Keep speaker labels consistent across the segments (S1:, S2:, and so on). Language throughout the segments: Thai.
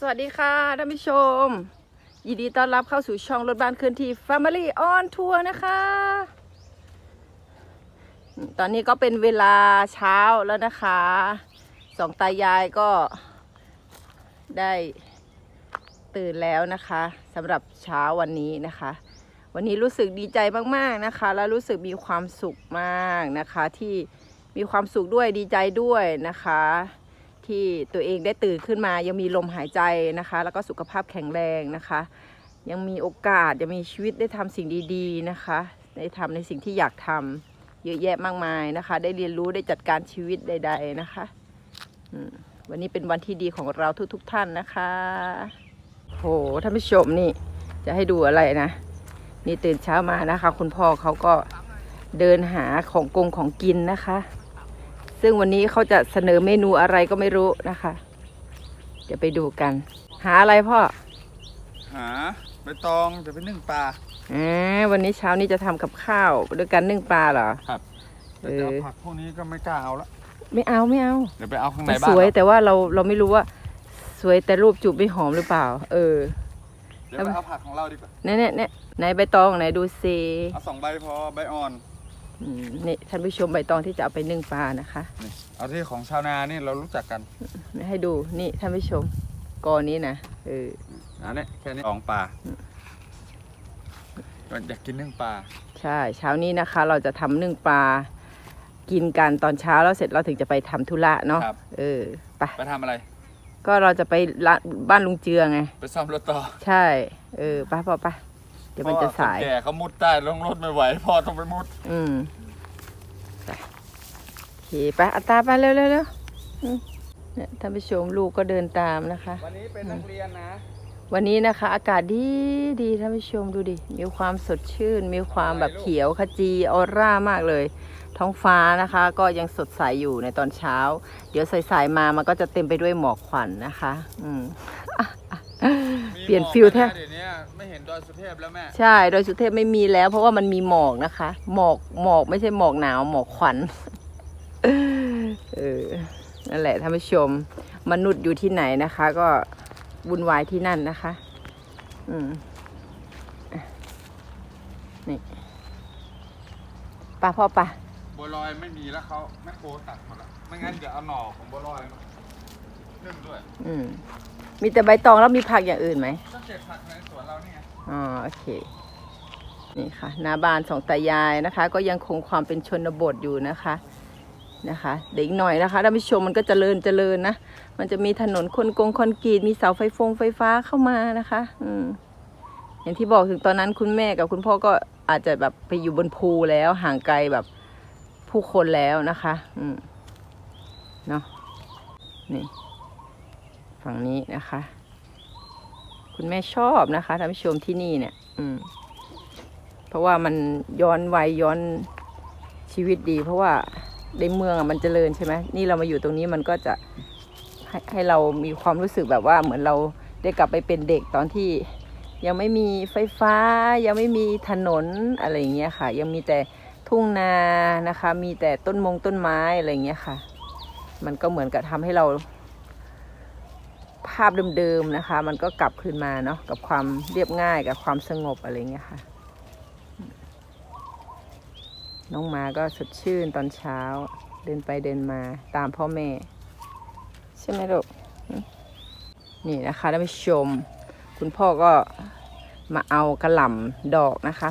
S1: สวัสดีค่ะท่านผู้ชม ยินดีต้อนรับเข้าสู่ช่องรถบ้านเคลื่อนที่ Family on Tour นะคะ ตอนนี้ก็เป็นเวลาเช้าแล้วนะคะ สองตายายก็ได้ตื่นแล้วนะคะสำหรับเช้าวันนี้นะคะ วันนี้รู้สึกดีใจมากๆนะคะ แล้วรู้สึกมีความสุขมากนะคะที่มีความสุขด้วยดีใจด้วยนะคะ ที่ตัวเองได้ตื่นขึ้นมา ยังมีลมหายใจนะคะ แล้วก็สุขภาพแข็งแรงนะคะ ยังมีโอกาสยังมีชีวิตได้ทำสิ่งดีๆนะคะได้ทำในสิ่งที่อยากทำเยอะแยะมากมายนะคะ ได้เรียนรู้ได้จัดการชีวิตใด ๆนะคะวันนี้เป็นวันที่ดีของเราทุก ๆ ท่านนะคะโหท่านผู้ชมนี่จะให้ดูอะไรนะ นี่ตื่นเช้ามานะคะ คุณพ่อเขาก็เดินหาของกงของกินนะคะ ซึ่งวันนี้เขาจะเสนอเมนูอะไรก็ไม่รู้นะคะ เดี๋ยวไปดูกัน หาอะไรพ่อ
S2: หาใบตองจะไปนึ่งปลา
S1: อ่าวันนี้เช้านี้จะทำกับข้าวด้วยกันนึ่งปลาเหรอ
S2: ครับ
S1: เอ
S2: แต่
S1: อ
S2: จะเอาผักพวกนี้ก็ไม่กล้าเอาละ
S1: ไม่เอาไม่เอา
S2: เดี๋ยวไปเอาข้างใน
S1: มัน
S2: บ้า
S1: ส
S2: น
S1: วย
S2: เรา
S1: แต่ว่าเราเราไม่รู้ว่า สวยแต่รูปจูบไม่หอมหรือเปล่า เออ
S2: เดี๋ยวไปเอาผักของเราดีกว่า
S1: เนี่ยเนี่ยเนี่ยไหนใบตองไหนดูซิ
S2: เอาสองใบพอใบอ่อน
S1: อืมนี่ท่านผู้ชมใบตองที่จะเอาไปนึ่งปลานะคะ
S2: นี่เอาที่ของชาวนานี่เรารู้จักกัน
S1: ให้ดูนี่ท่านผู้ชมกอนี้นะเออ
S2: อันนี้แค่นี้สองปลาก็อยากกินนึ่งปลา
S1: ใช่เช้านี้นะคะ เราจะทำนึ่งปลากินกันตอนเช้าแล้วเสร็จเราถึงจะไปทำธุระเนาะ
S2: ครับ
S1: เออไป
S2: ไปทำอะไร
S1: ก็เราจะไปร้านบ้านลุงเจือไง
S2: ไปซ่อมรถต่อ
S1: ใช่ เออไปพ่อไป เดี๋ยวมันจะสาย
S2: เพระว่คนแก่เขามุดใต้ลงรถไม่ไหวพ่อต้องไปมุด
S1: อืมไปโอเคไปอัตราไปเร็วเร็วเร็วอืมเนี่ยท่านผู้ชมลูกก็เดินตามนะคะ
S2: วันนี้เป็นนักเรียนนะ
S1: วันนี้นะคะ อากาศดีดีท่านผู้ชมดูดิ มีความสดชื่น มีความแบบเขียวขจีออร่ามากเลย ท้องฟ้านะคะ ก็ยังสดใสอยู่ในตอนเช้า เดี๋ยวสายๆมามันก็จะเต็มไปด้วยหมอกควันนะคะ อืม
S2: มี
S1: เปลี่ยน
S2: หมอก
S1: ฟิลแทบ
S2: นะเดี๋ยวนี้ไม่ เห็นดอยสุเทพแล้วแม่
S1: ใช่โดยสุเทพไม่มีแล้ว เพราะว่ามันมีหมอกนะคะ หมอกหมอกไม่ใช่หมอกหนาวหมอกควันเออนั่นแหละท่านผู้ชม มนุษย์อยู่ที่ไหนนะคะ ก็วุ่นวายที่นั่นนะคะ อืมอะนี่ป้าพ่อป้า
S2: บัวลอยไม่มีแล้วเขาแม่โคตัดหมดแล้วไม่งั้นเดี๋ยวเอาหน่อของบัวลอยมานึ่งด้วย
S1: อืม มีแต่ใบตองแล้วมีผักอย่างอื่นไหม
S2: ก็เก็บผักในสวนเรานี่ไง
S1: อ๋อโอเค นี่ค่ะหน้าบ้านสองตายายนะคะ ก็ยังคงความเป็นชนบทอยู่นะคะนะคะเดี๋ยวอีกหน่อยนะคะท่านผู้ชมมันก็เจริญเจริญนะ มันจะมีถนนคนกงคอนกรีตมีเสาไฟฟงไฟฟ้าเข้ามานะคะ อืมอย่างที่บอกถึงตอนนั้นคุณแม่กับคุณพ่อก็อาจจะแบบไปอยู่บนภูแล้วห่างไกลแบบผู้คนแล้วนะคะ อืมเนาะนี่ ฝั่งนี้นะคะ คุณแม่ชอบนะคะท่านผู้ชมที่นี่เนี่ย อืม เพราะว่ามันย้อนวัยย้อนชีวิตดี เพราะว่าในเมืองอะมันเจริญใช่ไหมนี่เรามาอยู่ตรงนี้มันก็จะให้ให้เรามีความรู้สึกแบบว่าเหมือนเราได้กลับไปเป็นเด็กตอนที่ยังไม่มีไฟฟ้า ยังไม่มีถนนอะไรอย่างเงี้ยค่ะ ยังมีแต่ทุ่งนานะคะ มีแต่ต้นมงต้นไม้อะไรอย่างเงี้ยค่ะ มันก็เหมือนกับทำให้เรา ภาพเดิมๆนะคะ มันก็กลับคืนมาเนาะกับความเรียบง่ายกับความสงบอะไรเงี้ยค่ะ น้องมาก็สดชื่นตอนเช้า เดินไปเดินมาตามพ่อแม่ ใช่ไหมลูกนี่นะคะท่านผู้ชม คุณพ่อก็มาเอากระหล่ำดอกนะคะ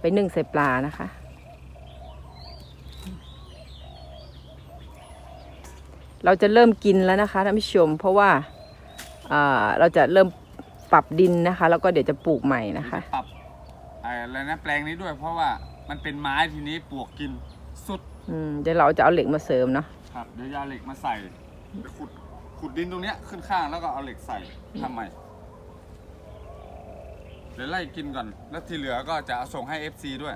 S1: ไปนึ่งใส่ปลานะคะเราจะเริ่มกินแล้วนะคะท่านผู้ชม เพราะว่า เราจะเริ่มปรับดินนะคะ แล้วก็เดี๋ยวจะปลูกใหม่นะคะ
S2: ปรับอะไรนะแปลงนี้ด้วยเพราะว่ามันเป็นไม้ทีนี้ปลวกกินสุด
S1: อืมเดี๋ยวเราจะเอาเหล็กมาเสริมเนาะ
S2: ครับเดี๋ยวยาเหล็กมาใส่ไปขุดขุดดินตรงเนี้ยขึ้นข้างแล้วก็เอาเหล็กใส่ทำใหม่เดี๋ยวไล่กินก่อน แล้วที่เหลือก็จะเอาส่งให้ FC ด้วย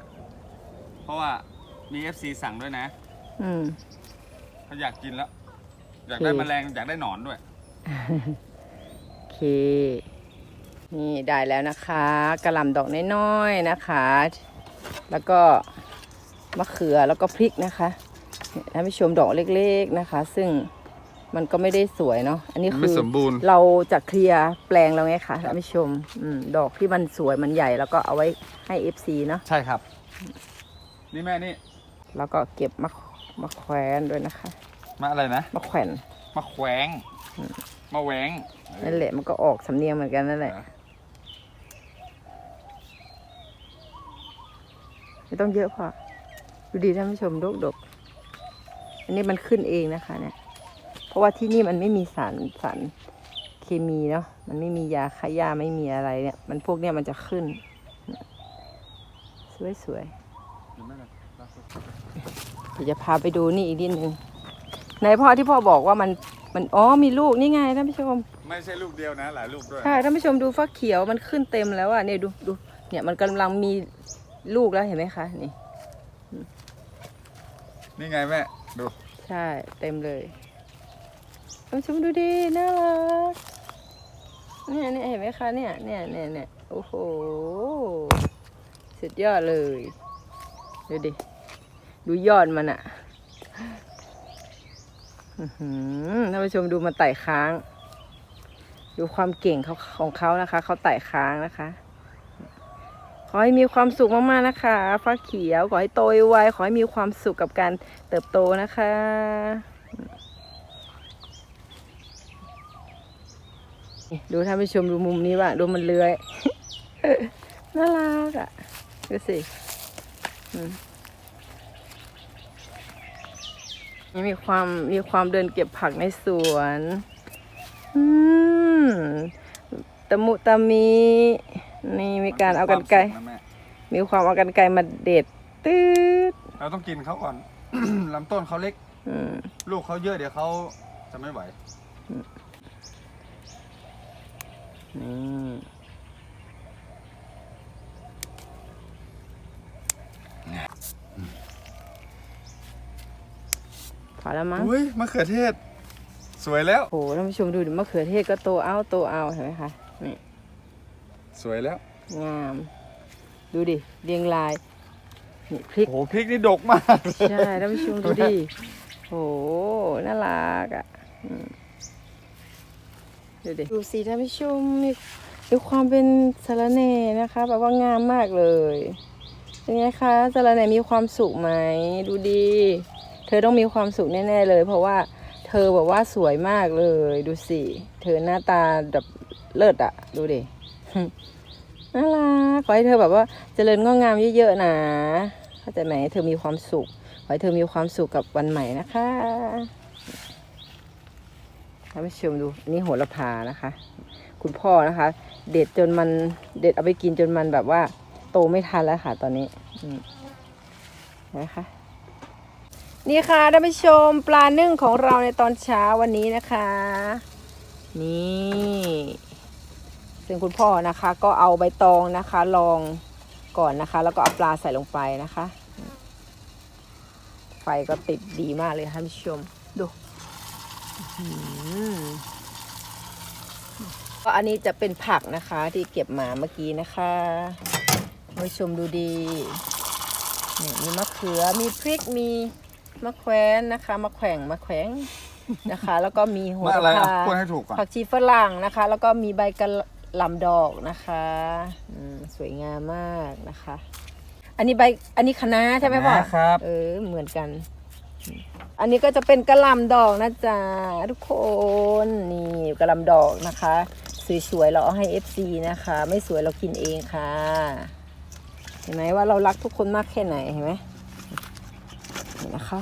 S2: เพราะว่ามี FC สั่งด้วยนะ
S1: อืม
S2: เขาอยากกินแล้ว อยากได้
S1: โอเค
S2: แมลงอยากได้หนอนด้วย
S1: โอ เค นี่ได้แล้วนะคะกระหล่ำดอกน้อยๆนะคะ แล้วก็มะเขือแล้วก็พริกนะคะเนี่ยท่านผู้ชมดอกเล็ก ๆนะคะ ซึ่งมันก็ไม่ได้สวยเนาะอันนี้
S2: มัน
S1: คื
S2: ไม่
S1: อ
S2: สมบูรณ์
S1: เราจะเคลียร์แปลงเราไงคะท่านผู้ชมอืมดอกที่มันสวยมันใหญ่แล้วก็เอาไว้ให้ FC เนาะ
S2: ใช่ครับ นี่แม่นี่
S1: แล้วก็เก็บมามาแขวนด้วยนะคะ
S2: มาอะไรนะ
S1: มาแขวน
S2: มาแขวง มาแหวง
S1: นั่นแหละมันก็ออกสำเนียงเหมือนกันนั่นแหละไม่ต้องเยอะพอดูดีท่านผู้ชมดกดกอันนี้มันขึ้นเองนะคะเนี่ย เพราะว่าที่นี่มันไม่มีสารสารเคมีเนาะ มันไม่มียาฆ่าหญ้าไม่มีอะไรเนี่ย มันพวกเนี้ยมันจะขึ้นสวยสวยๆเดี๋ยวจะพาไปดูนี่อีกนิดนึง ไหนพ่อที่พ่อบอกว่ามันมันอ๋อมีลูกนี่ไงท่านผู้ชม
S2: ไม่ใช่ลูกเดียวนะหลายลูกด้วย
S1: ใช่ท่านผู้ชมดูฟักเขียวมันขึ้นเต็มแล้วอะเนี่ยดูดูเนี่ยมันกำลังมีลูกแล้วเห็นไหมคะนี่
S2: นี่ไงแม่ดู
S1: ใช่เต็มเลยท่านผู้ชมดูดิน่ารักเนี่ยเนี่ยเห็นไหมคะเนี่ยเนี่ยเนี่ยเนี่ยโอ้โหสุดยอดเลยดูดิดูยอดมันอะอื้อหือ ท่านผู้ชมดูมันไต่ค้าง ดูความเก่งเขาของเขานะคะเขาไต่ค้างนะคะ ขอให้มีความสุขมากๆนะคะฟ้าเขียวขอให้โตไวขอให้มีความสุขกับการเติบโตนะคะดูท่านผู้ชมดูมุมนี้บ้างดูมันเลื้อยน่ารักอะดูสิอืม นี่มีความมีความเดินเก็บผักในสวน อืมตะมุตะมี นี่มีการเอากันไกร
S2: นะแม่
S1: มีความเอากันไกรมาเด็ดตืด
S2: เราต้องกินเขาก่อน ลำต้นเขาเล็ก
S1: อืม
S2: ลูกเขาเยอะเดี๋ยวเขาจะไม่ไหว
S1: นี่ อแล้วมั้ง
S2: อุ้ยมะเขือเทศ สวยแล้ว
S1: โอ้โหท่านผู้ชมดูดิมะเขือเทศก็โตเอาโตเอาเห็นไหมคะนี่
S2: สวยแล้ว
S1: งาม ดูดิเรียงรายนี่พริก
S2: โอ้โหพริกนี่ดกมากเลย
S1: ใช่ท่านผู้ชมดูดิโหน่ารักอะอืมดูดิดูสิท่านผู้ชมมีมีความเป็นสาระแหน่นะคะ แบบว่างามมากเลยเป็นไงคะสาระแหน่มีความสุขไหมดูดี เธอต้องมีความสุขแน่ๆเลย เพราะว่าเธอแบบว่าสวยมากเลย ดูสิ เธอหน้าตาแบบเลิศอะดูดิน่ารักขอให้เธอแบบว่าเจริญงอกงามเยอะๆนะเข้าใจไหมเธอมีความสุขขอให้เธอมีความสุขกับวันใหม่นะคะท่านผู้ชมดูนี่โหระพานะคะ คุณพ่อนะคะ เด็ดจนมันเด็ดเอาไปกินจนมันแบบว่า โตไม่ทันแล้วค่ะ ตอนนี้เห็นะคะ นี่ค่ะท่านผู้ชมปลานึ่งของเราในตอนเช้าวันนี้นะคะ นี่ซึ่งคุณพ่อนะคะ ก็เอาใบตองนะคะลองก่อนนะคะ แล้วก็เอาปลาใส่ลงไปนะคะ ไฟก็ติดดีมากเลยท่านผู้ชมดูก็อันนี้จะเป็นผักนะคะที่เก็บมาเมื่อกี้นะคะท่านผู้ชมดูดีนี่มีมะเขือมีพริกมี มะแขวนนะคะมะแขวงมะแขวงนะคะ แล้วก็มีโห
S2: มา
S1: ระ
S2: อะไรอะ
S1: พา
S2: พูดให้ถูกก่อน
S1: ผักชีฝรั่งนะคะ แล้วก็มีใบกระหล่ำดอกนะคะอืมสวยงามมากนะคะ อันนี้ใบอันนี้คะน้าใช่ไหมพ่อ
S2: ครับ
S1: เออเหมือนกัน อันนี้ก็จะเป็นกระหล่ำดอกนะจ๊ะทุกคนนี่กระหล่ำดอกนะคะสวยๆเราเอาให้ FC นะคะ ไม่สวยเรากินเองค่ะ เห็นไหมว่าเรารักทุกคนมากแค่ไหนเห็นไหม นี่นะคะ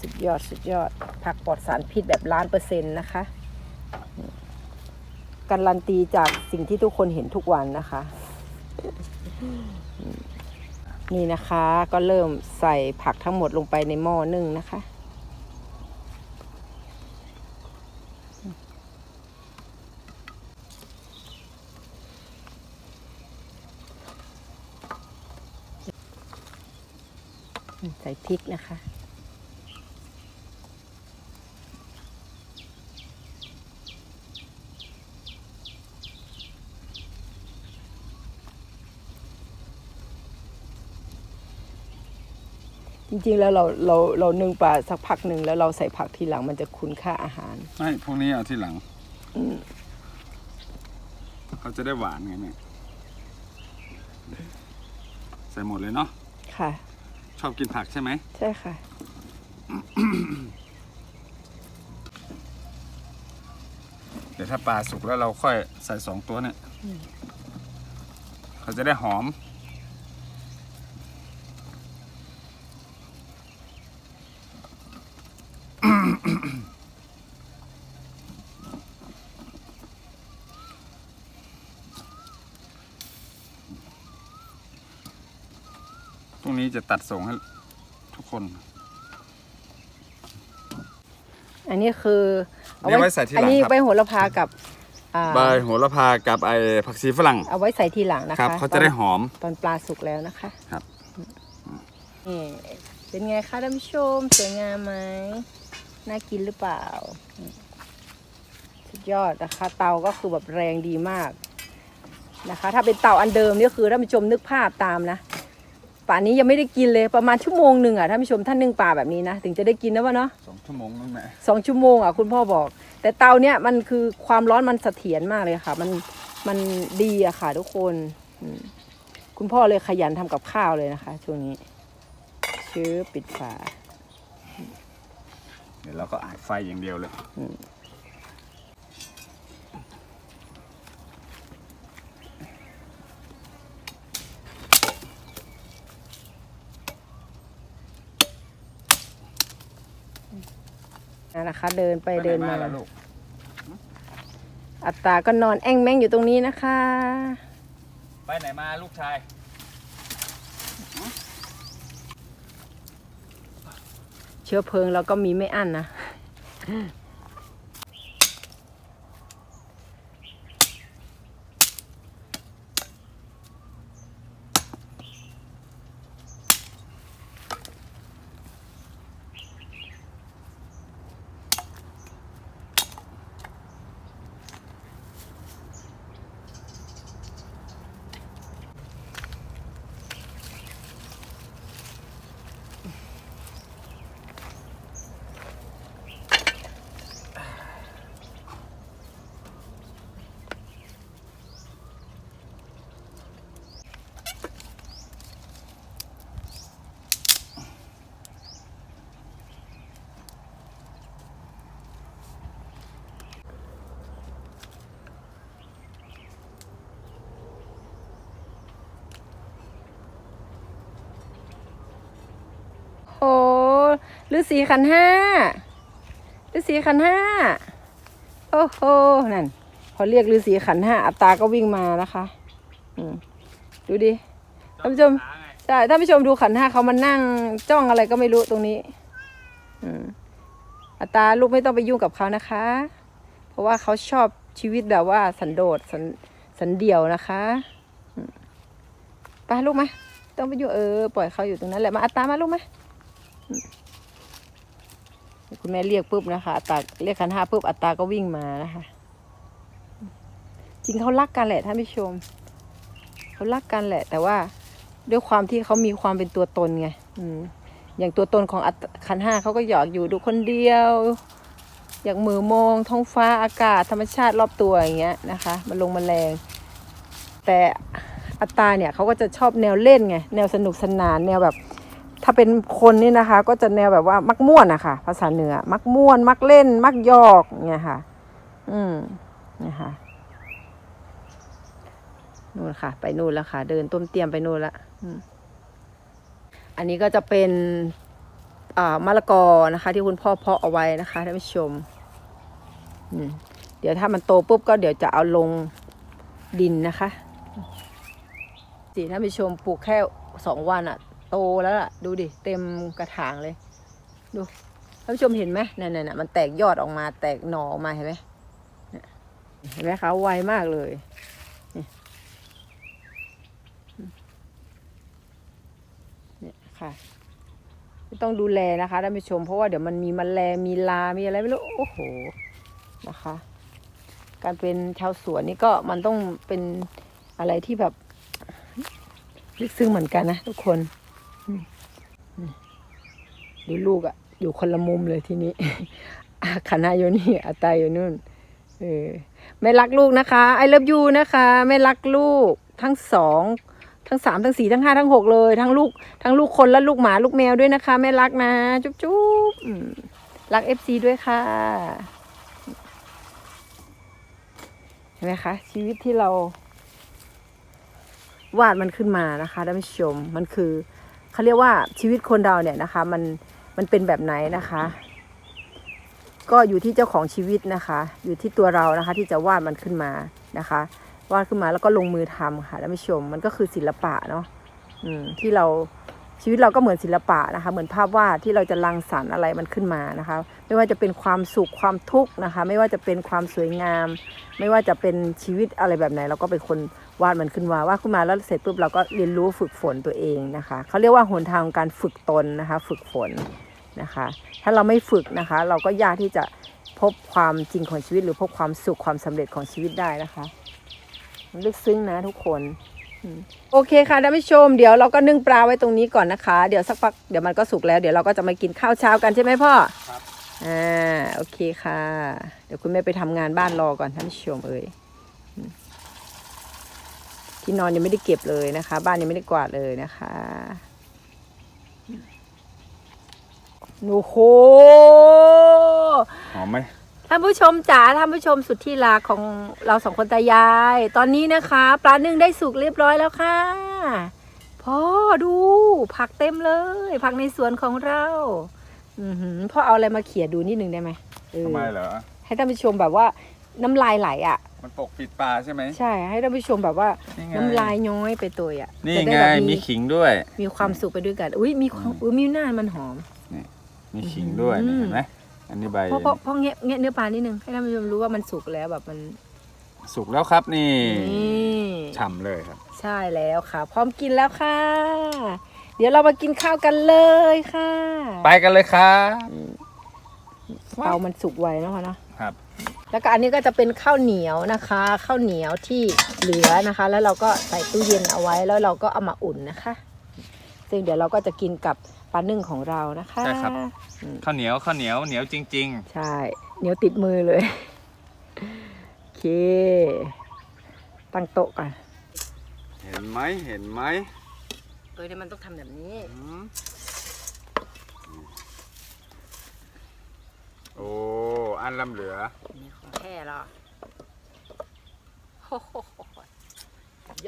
S1: สุดยอดสุดยอด ผักปลอดสารพิษแบบล้านเปอร์เซ็นต์นะคะการันตีจากสิ่งที่ทุกคนเห็นทุกวันนะคะ นี่นะคะก็เริ่มใส่ผักทั้งหมดลงไปในหม้อนึ่งนะคะ ใส่ พริกนะคะ จริงๆแล้วเราเราเรานึ่งปลาสักพักหนึ่งแล้วเราใส่ผักทีหลังมันจะคุณค่าอาหาร
S2: ไม่พวกนี้เอาที่หลัง
S1: อืม
S2: เขาจะได้หวานไงแม่ใส่หมดเลยเนาะ
S1: ค่ะ
S2: ชอบกินผักใช่ไหม
S1: ใช่ค่ะ
S2: เดี๋ยวถ้าปลาสุกแล้วเราค่อยใส่สองตัวเนี่ย เขาจะได้หอม นี้จะตัดส่งให้ทุกคน
S1: อันนี้คือ
S2: นี่ไว้ใส่ทีหลัง
S1: อันนี้
S2: ครับ
S1: ใบโหระพากับอ่า
S2: ใบโหระพากับไอ้ผักชีฝรั่ง
S1: เอาไว้ใส่ทีหลังนะคะ
S2: ครับเขาจะได้หอม
S1: ตอนปลาสุกแล้วนะคะ
S2: ครับ
S1: นี่เป็นไงคะท่านผู้ชมสวยงามไหมน่ากินหรือเปล่าอืมสุดยอดนะคะ เตาก็คือแบบแรงดีมากนะคะ ถ้าเป็นเตาอันเดิมนี่คือท่านผู้ชมนึกภาพตามนะ ป่านนี้ยังไม่ได้กินเลยประมาณชั่วโมงหนึ่งอะท่านผู้ชมท่านนึ่งปลาแบบนี้นะ ถึงจะได้กินนะวะเนาะ
S2: สองชั่วโมงนั่นแหละ
S1: สองชั่วโมงอะคุณพ่อบอก แต่เตาเนี้ยมันคือความร้อนมันเสถียรมากเลยค่ะ มันมันดีอะค่ะ ทุกคนอืมคุณพ่อเลยขยันทำกับข้าวเลยนะคะช่วงนี้ชื้อปิดฝา
S2: เดี๋ยวเราก็อัดไฟอย่างเดียวเลย
S1: นั่นนะคะเดินไปเดินมา
S2: ไปไหแล้วลูก
S1: อัตตาก็นอนแอ่งแม่งอยู่ตรงนี้นะคะ
S2: ไปไหนมาลูกชาย
S1: เชื้อเพลิงเราก็มีไม่อั้นนะ โอ้ ฤาษีขันห้าฤาษีขันห้าโอ้โหนั่นพอเรียกฤาษีขันห้าอัตตาก็วิ่งมานะคะอืมดูดิท่านผู้ชมใช่ท่านผู้ชมดูขันห้าเขามานั่งจ้องอะไรก็ไม่รู้ตรงนี้ อืมอัตตาลูกไม่ต้องไปยุ่งกับเขานะคะ เพราะว่าเขาชอบชีวิตแบบว่าสันโดษสันสันเดี่ยวนะคะไปลูกมาต้องไปอยุ่เออ ปล่อยเขาอยู่ตรงนั้นแหละมาอัตตามาลูกมา คุณแม่เรียกปุ๊บนะคะอัตตาเรียกขันห้าปุ๊บอัตตาก็วิ่งมานะคะ จริงเขารักกันแหละท่านผู้ชมเขารักกันแหละ แต่ว่าด้วยความที่เขามีความเป็นตัวตนไงอืมอย่างตัวตนของอัตขันห้าเขาก็อยากอยู่ดูคนเดียว อยากมือมองท้องฟ้าอากาศธรรมชาติรอบตัวอย่างเงี้ยนะคะ มันลงแมลงแต่อัตตาเนี่ยเขาก็จะชอบแนวเล่นไงแนวสนุกสนานแนวแบบ ถ้าเป็นคนนี่นะคะ ก็จะแนวแบบว่ามักม่วนอะค่ะภาษาเหนือ มักม่วน มักเล่น มักยอกเนี่ยค่ะ อืมนะคะนู่นค่ะ ไปนู่นแล้วค่ะ เดินต้มเตรียมไปนู่นละอันนี้ก็จะเป็นอ่ามะละกอนะคะ ที่คุณพ่อเพาะเอาไว้นะคะท่านผู้ชมเดี๋ยวถ้ามันโตปุ๊บก็เดี๋ยวจะเอาลงดินนะคะสิท่านผู้ชมปลูกแค่สองวันอะ โตแล้วล่ะ ดูดิ เต็มกระถางเลย ดูท่านผู้ชมเห็นไหมเนั่นน่ะมันแตกยอดออกมา แตกหน่อออกมาเห็นไหมเห็นไหมคะไวมากเลยเนี่ยค่ะไม่ต้องดูแลนะคะท่านผู้ชม เพราะว่าเดี๋ยวมันมีแมลงมีลา มีอะไรไม่รู้ โอ้โห นะคะ การเป็นชาวสวนนี่ก็มันต้องเป็นอะไรที่แบบลึกซึ้งเหมือนกันนะทุกคน ดูลูกอะอยู่คนละมุมเลยทีนี้อาคณะอยู่นี่อาตายอยู่นู่น เออแม่รักลูกนะคะไอเลิฟยูนะคะแม่รักลูกทั้งสองทั้งสามทั้งสี่ทั้งห้าทั้งหกเลย ทั้งลูก ทั้งลูกคนและลูกหมาลูกแมวด้วยนะคะแม่รักนะ จุ๊บจุ๊บรักเอฟซีด้วยค่ะ เห็นไหมคะ ชีวิตที่เรา วาดมันขึ้นมานะคะท่านผู้ชมมันคือ เขาเรียกว่าชีวิตคนเราเนี่ยนะคะ มันมันเป็นแบบไหนนะคะ ก็อยู่ที่เจ้าของชีวิตนะคะ อยู่ที่ตัวเรานะคะ ที่จะวาดมันขึ้นมานะคะวาดขึ้นมาแล้วก็ลงมือทำค่ะท่านผู้ชมมันก็คือศิลปะเนาะที่เรา ชีวิตเราก็เหมือนศิลปะนะคะ เหมือนภาพวาดที่เราจะรังสรรค์อะไรมันขึ้นมานะคะ ไม่ว่าจะเป็นความสุขความทุกข์นะคะ ไม่ว่าจะเป็นความสวยงาม ไม่ว่าจะเป็นชีวิตอะไรแบบไหน เราก็เป็นคนวาดมันขึ้นมาวาดขึ้นมาแล้วเสร็จปุ๊บเราก็เรียนรู้ฝึกฝนตัวเองนะคะเขาเรียกว่าหนทางการฝึกตนนะคะ ฝึกฝนนะคะ ถ้าเราไม่ฝึกนะคะ เราก็ยากที่จะพบความจริงของชีวิตหรือพบความสุขความสำเร็จของชีวิตได้นะคะ ลึกซึ้งนะทุกคน โอเคค่ะท่านผู้ชมเดี๋ยวเราก็นึ่งปลาไว้ตรงนี้ก่อนนะคะ เดี๋ยวสักพักเดี๋ยวมันก็สุกแล้วเดี๋ยวเราก็จะมากินข้าวเช้ากันใช่ไหมพ่อ
S2: ครับ
S1: อ่าโอเคค่ะ เดี๋ยวคุณแม่ไปทำงานบ้านรอก่อนท่านผู้ชมเอ่ยอืมที่นอนยังไม่ได้เก็บเลยนะคะ บ้านยังไม่ได้กวาดเลยนะคะโอ้โห
S2: หอมไหม
S1: ท่านผู้ชมจ๋าท่านผู้ชมสุดที่รักของเราสองคนตายาย ตอนนี้นะคะ ปลานึ่งได้สุกเรียบร้อยแล้วค่ะพ่อดูผักเต็มเลย ผักในสวนของเรา อือหือพ่อเอาอะไรมาเขี่ยดูนิดนึงได้ไหมเออ
S2: ทำไมเหรอ
S1: ให้ท่านผู้ชมแบบว่าน้ำลายไหลอะ
S2: มันปกปิดปลาใช่ไหม
S1: ใช่ ให้ท่านผู้ชมแบบว่า
S2: นี่ไง
S1: น้ำลายย้อยไปตัวอะ
S2: นี่
S1: จะ
S2: ไง
S1: ได้แบบ
S2: มีขิงด้วย
S1: มีความสุขไปด้วยกัน อุ้ยมีความอุ้ยมีหน้ามันหอม
S2: มีขิงด้วย
S1: อืม
S2: นี่เห็นไหม อันนี้ใบ
S1: พ่อพ่อพ่อเงี้ยเงี้ยเนื้อปลานิดนึงให้ท่านผู้ชมรู้ว่ามันสุกแล้วแบบมัน
S2: สุกแล้วครับนี่
S1: นี่
S2: ฉ่ำเลยครับ
S1: ใช่แล้วค่ะ พร้อมกินแล้วค่ะ เดี๋ยวเรามากินข้าวกันเลยค่ะ
S2: ไปกันเลยครับ
S1: เตามันสุกไวเนอะคะเนาะ
S2: ครับ
S1: แล้วก็อันนี้ก็จะเป็นข้าวเหนียวนะคะข้าวเหนียวที่เหลือนะคะ แล้วเราก็ใส่ตู้เย็นเอาไว้แล้วเราก็เอามาอุ่นนะคะ ซึ่งเดี๋ยวเราก็จะกินกับ ปลานึ่งของเรานะคะ
S2: ใช่ครับ
S1: อืม
S2: ข้าวเหนียวข้าวเหนียวเหนียวจริง
S1: ใช่ เหนียวติดมือเลย โอเค ตั้งโต๊ะก่อน
S2: ๆเห็นไหมเห็นไหม
S1: เออเดี๋ยวมันต้องทำแบบนี้
S2: อืมโอ้ อันลำเหลือ
S1: นี่ของแท้เหรอโอ้โห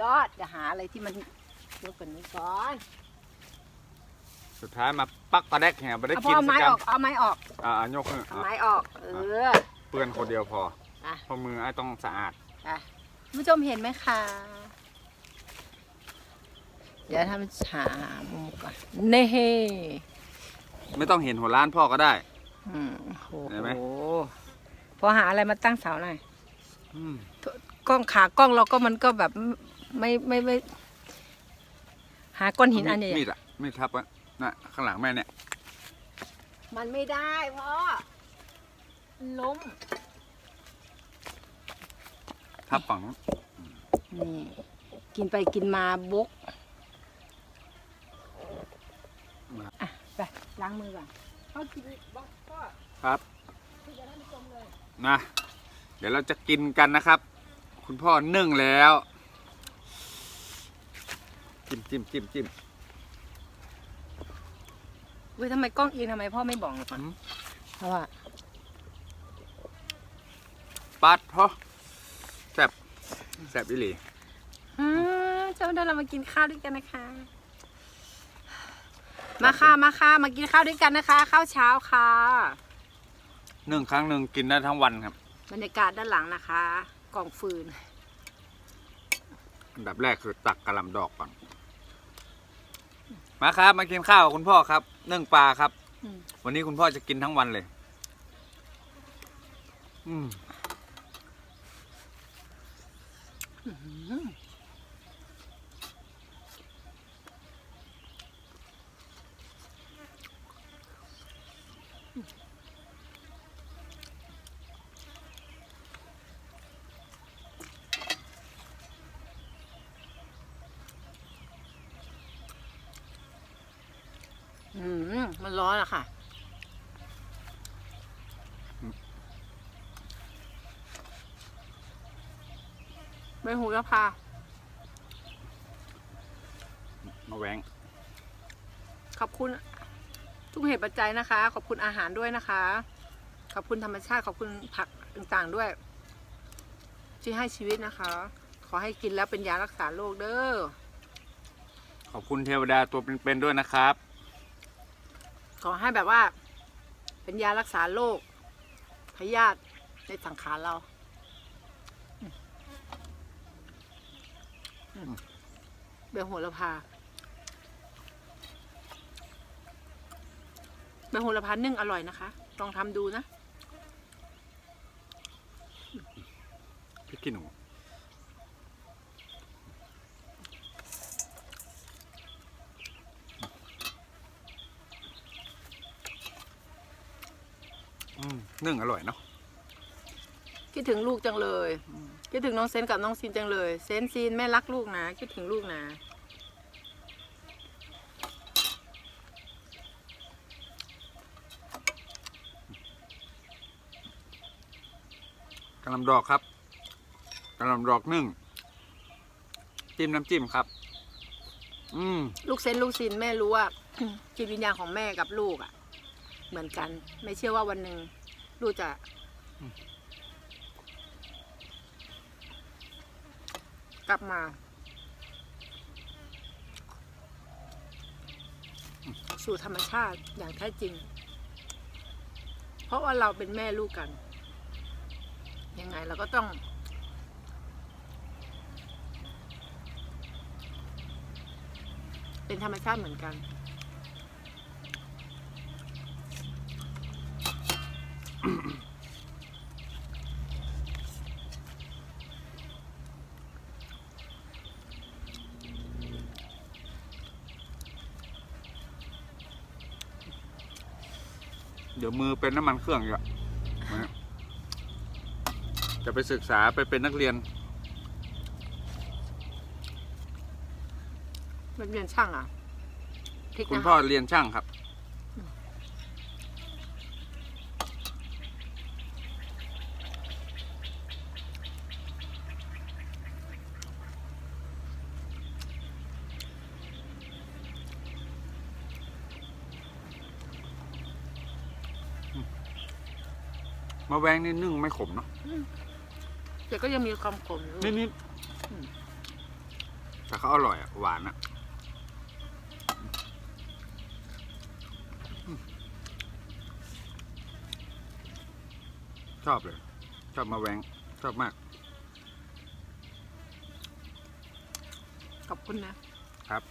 S1: ยอดจะหาอะไรที่มันยกกันนี้ก่อน
S2: สุดท้ายมาปักปลาแดกแหวไปได้
S1: เอาพ
S2: กิ
S1: อนเอา
S2: สั
S1: ไม้
S2: กกั
S1: อนอกเอาไม้ออก
S2: อ่าอ่ายกขึ้น
S1: เอา
S2: อะ
S1: ไม้ออก เออ
S2: เปื้อนคนเดียวพอ
S1: อะ
S2: เพราะมือไอ้ต้องสะอาด
S1: อะคุณผู้ชมเห็นไหมคะ เดี๋ยวทำฉามุมก่อนเน่
S2: ไม่ต้องเห็นหัวล้านพ่อก็ได้
S1: อืมโอ้
S2: เห็นไหม
S1: โหพอหาอะไรมาตั้งเสาหน่อย
S2: อืม
S1: กล้องขากล้องเราก็มันก็แบบไม่ไม่ไม่หาก้อนหินอันใหญ่
S2: มีดอะมีดทับอะ น่ะข้างหลังแม่เนี่ย
S1: ๆมันไม่ได้พ่อมันล้ม
S2: ทับฝั่งนู้น
S1: นี่กินไปกินมาบกอะไปล้างมือก่อนพ่อกินบอกพ่อ
S2: ครับนะ เดี๋ยวเราจะกินกันนะครับ คุณพ่อนึ่งแล้ว จิ้มจิ้มจิ้มจิ้ม
S1: เว้ยทำไมกล้องเอียงทำไมพ่อไม่บอกหรอก่อน
S2: หืม
S1: เพราะว่า
S2: ปัดพ่อแซ่บแซ่บอีหลี
S1: อ่าเจ้าเดี๋ยวเรามากินข้าวด้วยกันนะคะ มาค่ะมาค่ะมากินข้าวด้วยกันนะคะ ข้าวเช้าค่ะ
S2: นึ่งครั้งหนึ่งกินได้ทั้งวันครับ
S1: บรรยากาศด้านหลังนะคะ กล่องฟืน
S2: อันดับแรกคือตักกระหลำดอกก่อน มาครับ มากินข้าวกับคุณพ่อครับนึ่งปลาครับ
S1: อืม
S2: วันนี้คุณพ่อจะกินทั้งวันเลย อืม
S1: มันร้อนอะค่ะ ใบหูระพา
S2: มาแหวง
S1: ขอบคุณทุกเหตุปัจจัยนะคะ ขอบคุณอาหารด้วยนะคะ ขอบคุณธรรมชาติขอบคุณผักต่างๆด้วย ที่ให้ชีวิตนะคะ ขอให้กินแล้วเป็นยารักษาโรคเด้อ
S2: ขอบคุณเทวดาตัวเป็นๆด้วยนะครับ
S1: ขอให้แบบว่า เป็นยารักษาโรคพยาธิในสังขารเราเบลโหระพาเบลโหระพานึ่งอร่อยนะคะ ลองทำดูนะ
S2: พี่กินหนู นึ่งอร่อยเนาะ
S1: คิดถึงลูกจังเลยคิดถึงน้องเซนกับน้องซีนจังเลย เซนซีนแม่รักลูกนะคิดถึงลูกนะ
S2: กระหลำดอกครับกระหลำดอกนึ่งจิ้มน้ำจิ้มครับ อืม
S1: ลูกเซนลูกซีนแม่รู้ว่าจิตวิญญาณของแม่กับลูกอะ่ะ เหมือนกัน ไม่เชื่อว่าวันหนึ่งลูกจะ
S2: อืม
S1: กลับมา สู่ธรรมชาติอย่างแท้จริง เพราะว่าเราเป็นแม่ลูกกัน ยังไงเราก็ต้อง เป็นธรรมชาติเหมือนกัน
S2: เดี๋ยวมือเป็นน้ำมันเครื่องอยู่อะนะจะไปศึกษาไปเป็นนักเรียน
S1: มันเรียนช่างอะพริก
S2: คุณ
S1: นะ
S2: พ่อ
S1: คะ
S2: เรียนช่างครับ มาแวงนี่นึ่งไม่ขมเนาะ
S1: แต่ก็ยังมีความขมอยู่
S2: นิดนิด
S1: อืม
S2: แต่เขาอร่อยอะหวานอะอืมชอบเลย ชอบมาแวงชอบมาก
S1: ขอบคุณนะ ครับ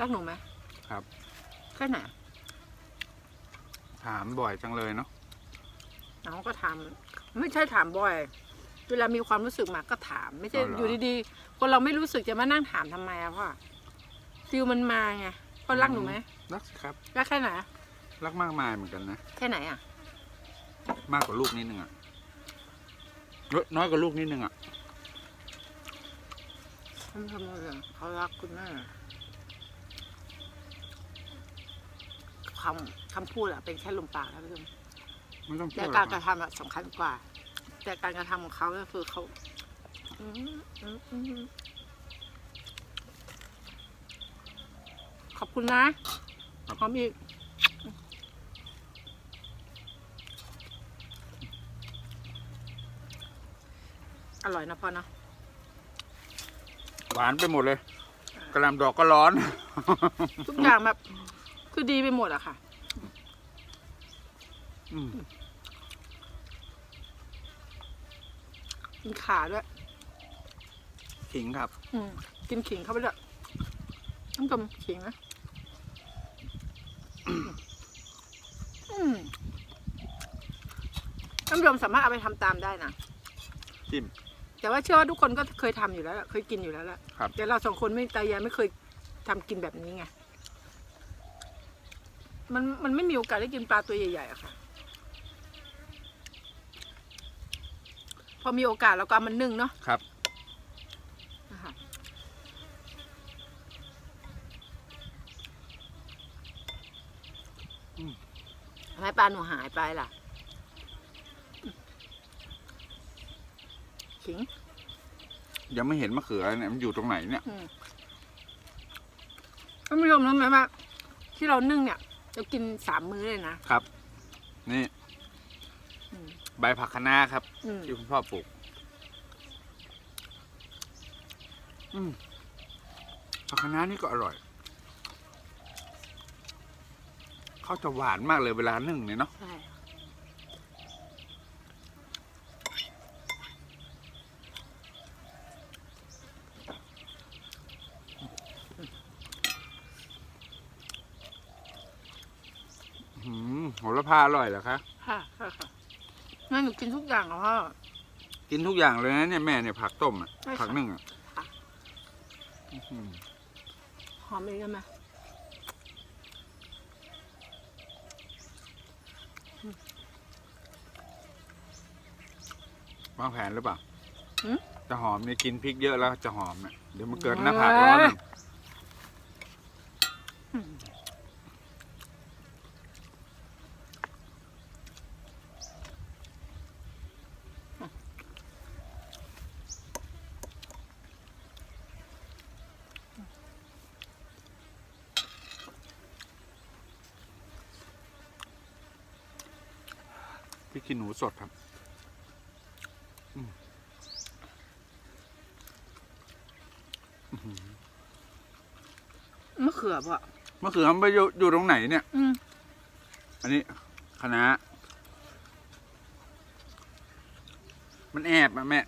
S1: รักหนูไหม
S2: ครับ
S1: แค่ไหน
S2: ถามบ่อยจังเลยเนาะ
S1: น้องก็ถามไม่ใช่ถามบ่อย เวลามีความรู้สึกมาก็ถาม ไม่ใช่
S2: อ๋อเหรอ
S1: อยู่ดีๆคนเราไม่รู้สึกจะมานั่งถามทำไมอะพ่อฟิลมันมาไงพ่อรักหนูไหม
S2: รักสิครับ
S1: รักแค่ไหน
S2: รักมากมายเหมือนกันนะ
S1: แค่ไหนอะ
S2: มากกว่าลูกนิดนึงอะเอ้ยน้อยกว่าลูกนิดนึงอะ
S1: ท่านผู้ชมเลยเขารักคุณแม่ คำคำพูดอะเป็นแค่ลมปากนะพี่ชม
S2: ไม่ต้องพู
S1: แต่
S2: ดหร
S1: การ
S2: อก
S1: กระทำอะสำคัญกว่า แต่การกระทำของเขาก็คือเขาอืมอืมอืมขอบคุณนะพร้อมอีกอร่อยนะพ่อเนาะ
S2: หวานไปหมดเลยกระหลำดอกก็ร้อน
S1: ทุกอย่างแบบ คือดีไปหมดอะค่ะ
S2: อืม
S1: กินขาด้วย
S2: ขิงครับ
S1: อืมกินขิงเข้าไปด้วยน้ำกลมขิงนะอืมท่านผู้ชมสามารถเอาไปทำตามได้นะ
S2: จิ้ม
S1: แต่ว่าเชื่อว่าทุกคนก็เคยทำอยู่แล้วล่ะเคยกินอยู่แล้วแหละ
S2: ครับ
S1: แต่เราสองคนไม่ตายายไม่เคยทำกินแบบนี้ไง มันมันไม่มีโอกาสได้กินปลาตัวใหญ่ๆอะค่ะ พอมีโอกาสเราก็มันนึ่งเนาะ
S2: ครับ
S1: นะทำไมปลาหนูหายไปล่ะขิง
S2: ยังไม่เห็นมะเขือเนี่ยมันอยู่ตรงไหนเนี่ย
S1: ท่านผู้ชมรู้ไหมว่าที่เรานึ่งเนี่ย เรากินสามมื้อเลยนะ ครับ
S2: นี่
S1: อืม
S2: ใบผักคะน้าครับ
S1: อืม
S2: ที่คุณพ่อปลูก อืมผักคะน้านี่ก็อร่อย เขาจะหวานมากเลยเวลานึ่งเนี่ยเนาะ
S1: ใช่
S2: อืมโหระ พาอร่อยเหรอคะ
S1: ค่ะค่ะค่ะแม่หนูกินทุกอย่างเหรอพ่อ
S2: กินทุกอย่างเลยนะเนี่ยแม่เนี่ยผักต้มอะ
S1: ใช่ค่ะ
S2: ผักนึ่งอะ
S1: ค่ะ
S2: อื้อหือ
S1: หอมเองได้ไหม
S2: วางแผนหรือเปล่า
S1: หืม
S2: จะหอมเนี่ยกินพริกเยอะแล้วจะหอมเนี่ยเดี๋ยวมันเกิดหน้าผากร้อนอีก
S1: อืม
S2: พริกขี้หนู สดครับอืมอื้อหือ
S1: มะเขือพ่อ
S2: มะเขือมันไปอยู่อยู่ตรงไหนเนี่ย
S1: อืม
S2: อันนี้คณะน้ามันแอบอะแม่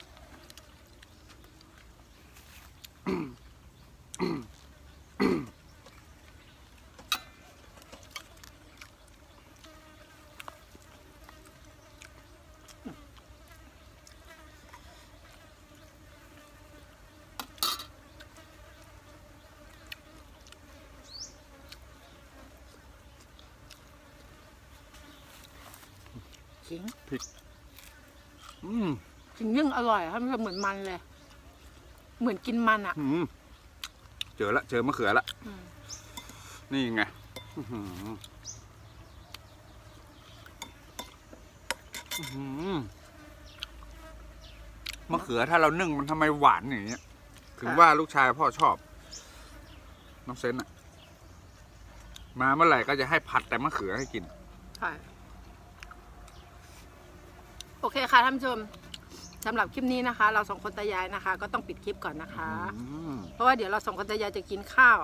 S1: ขิง
S2: อื ม
S1: ขิงนึ่งอร่อยอะท่านผู้ชมเหมือนมันเลย เหมือนกินมันอะ
S2: อืมเจอละ เจอมะเขือละ
S1: อืม
S2: นี่ไงอื้อหืออื้อหือมะเขือถ้าเรานึ่งมันทำไมหวานอย่างเงี้ย ถึงว่าลูกชายพ่อชอบ น้องเซนอะมาเมื่อไหร่ก็จะให้ผัดแต่มะเขือให้กิน
S1: ใช่โอเคค่ะท่านผู้ชม สำหรับคลิปนี้นะคะ เราสองคนตายายนะคะ ก็ต้องปิดคลิปก่อนนะคะ
S2: อืม
S1: เพราะว่าเดี๋ยวเราสองคนตายายจะกินข้าว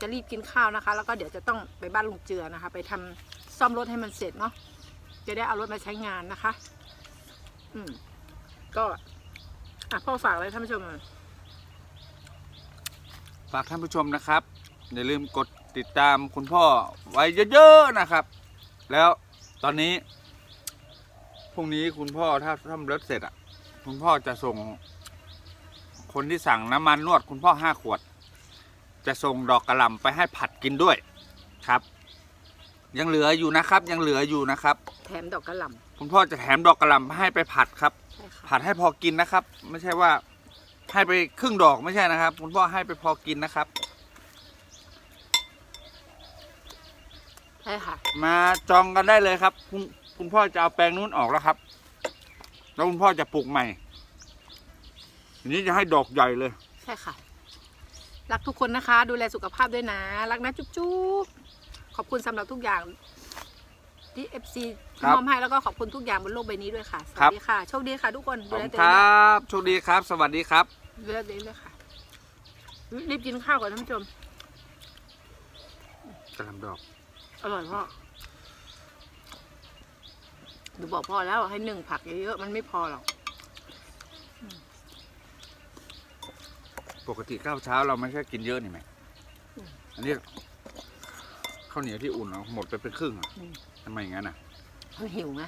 S1: จะรีบกินข้าวนะคะ แล้วก็เดี๋ยวจะต้องไปบ้านลุงเจือนะคะ ไปทำซ่อมรถให้มันเสร็จเนาะจะได้เอารถมาใช้งานนะคะ อืมก็อะพ่อฝากอะไรท่านผู้ชมหน่อย
S2: ฝากท่านผู้ชมนะครับ อย่าลืมกดติดตามคุณพ่อไว้เยอะๆนะครับ แล้วตอนนี้พรุ่งนี้คุณพ่อถ้าทำรถเสร็จอะ คุณพ่อจะส่ง คนที่สั่งน้ำมันนวด คุณพ่อห้าขวด จะส่งดอกกระหล่ำไปให้ผัดกินด้วยครับ ยังเหลืออยู่นะครับ ยังเหลืออยู่นะครับ
S1: แถมดอกกระหล่
S2: คุณพ่อจะแถมดอกกระหล่ำให้ไปผัดครับำ
S1: ใช่ค่ะ
S2: ผัดให้พอกินนะครับ ไม่ใช่ว่าให้ไปครึ่งดอกไม่ใช่นะครับ คุณพ่อให้ไปพอกินนะครับ
S1: ใช่ค่ะ
S2: มาจองกันได้เลยครับ คุณคุณพ่อจะเอาแปลงนู้นออกแล้วครับ แล้วคุณพ่อจะปลูกใหม่ทีนี้จะให้ดอกใหญ่เลย
S1: ใช่ค่ะ รักทุกคนนะคะ ดูแลสุขภาพด้วยนะ รักนะ จุ๊บจุ๊บขอบคุณสำหรับทุกอย่างที่เอฟซี
S2: ครับ
S1: มอบให้แล้วก็ขอบคุณทุกอย่างบนโลกใบนี้ด้วยค่ะส
S2: ครั
S1: วัส
S2: บ
S1: ดีค่ะ โชคดีค่ะทุกคน
S2: ข
S1: ดู
S2: อบ
S1: แล
S2: คุณ
S1: ตัว
S2: ค
S1: เอง
S2: ร
S1: ด้วยั
S2: บโชคดีครับ สวัสดีครับ
S1: ดูแลตัวเองด้วยค่ะ รีบกินข้าวก่อนท่านผู้ชม
S2: กระหลำดอก
S1: อร่อยพ่อ หนูบอกพ่อแล้วให้หนึ่งผักเยอะๆมันไม่พอหรอก
S2: ปกติข้าวเช้าเราไม่ใช่กินเยอะนี่ไหม
S1: อืม
S2: อันนี้ข้าวเหนียวที่อุ่นเอาหมดไปเป็นครึ่งอะ
S1: อืม
S2: ทำไมอย่างนั้นอะ
S1: เขาหิวไง